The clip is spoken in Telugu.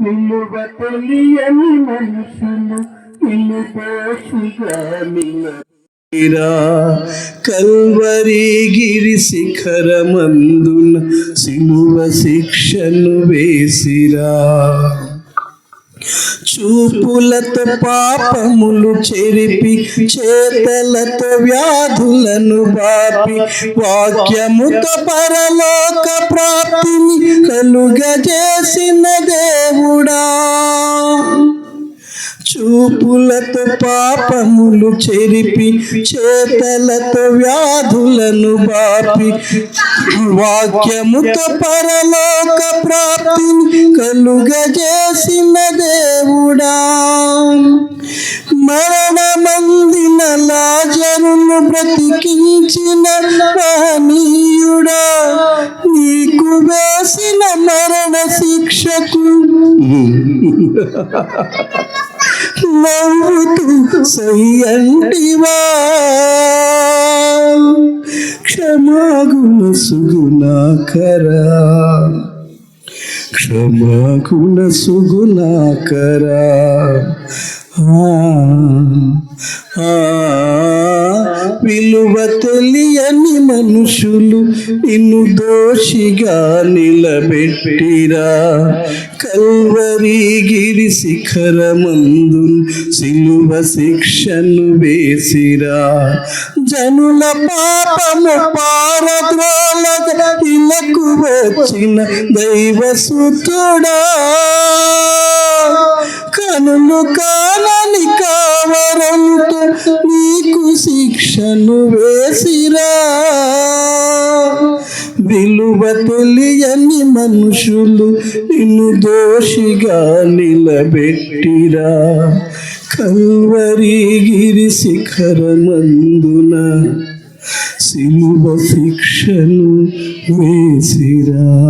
విలువ తెలియని మనుషులు ఇల్లు దోషిగా కల్వరి గిరి శిఖరమందున సిలువ శిక్షను వేసిరా. చూపులతో పాపములు చెరిపి చేతలతో వ్యాధులను బాపి వాక్యముతో పరలోక ప్రాప్తిని కలుగజేసినదే చూపులతో పాపములు చెరిపి చేతలతో వ్యాధులను బాపి. వాక్యముతో పరలోక ప్రాప్తిని కలుగజేసిన దేవుడా. మరణమందిన లాజరును బ్రతికించిన మహనీయుడా. నీకు వేసిన మరణ శిక్షకు. నవ్వుతూ సయ్యంటివా క్షమాగుణ సుగుణాకరా. క్షమాగుణ సుగుణాకరా. ఆ, ఆ, విలువ తెలియని మనుషులు నిన్ను దోషిగా నిలబెట్టిరా. కల్వరి గిరి శిఖరమందు సిలువ శిక్షను వేసిరా. జనుల పాపము పారద్రోలగ ఇలకు వచ్చిన దైవ సుతుడా కనులు కానని కావరంతో నీ శిక్షను వేసిరా. విలువ తెలియని మనుషులు నిన్ను దోషిగా నిలబెట్టిరా. కల్వరి గిరి శిఖరమందున సిలువ శిక్షను వేసిరా.